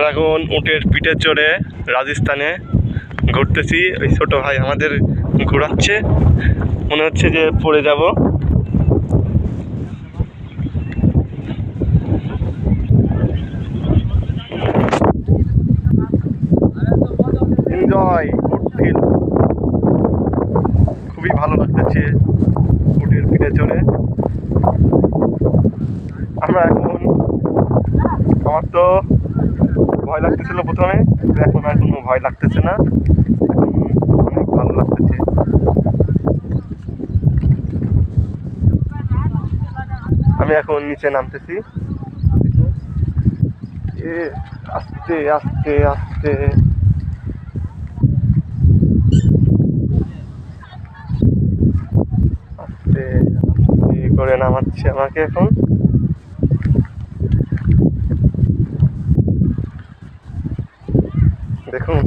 আমরা এখন উটের পিঠে চড়ে রাজস্থানে ঘুরতেছি। ওই ছোট ভাই আমাদের ঘোরাচ্ছে। মনে হচ্ছে যে পড়ে যাব। খুবই ভালো লাগতেছে উটের পিঠে চড়ে। আমরা এখন আমার তো ভয় লাগতেছিল প্রথমে এখন আর কোনো ভয় লাগতেছে না। অনেক ভালো লাগতেছে আমি এখন নিচে নামতেছি। এ, আস্তে আস্তে আস্তে। আস্তে আস্তে করে নামাচ্ছে আমাকে এখন। দেখুন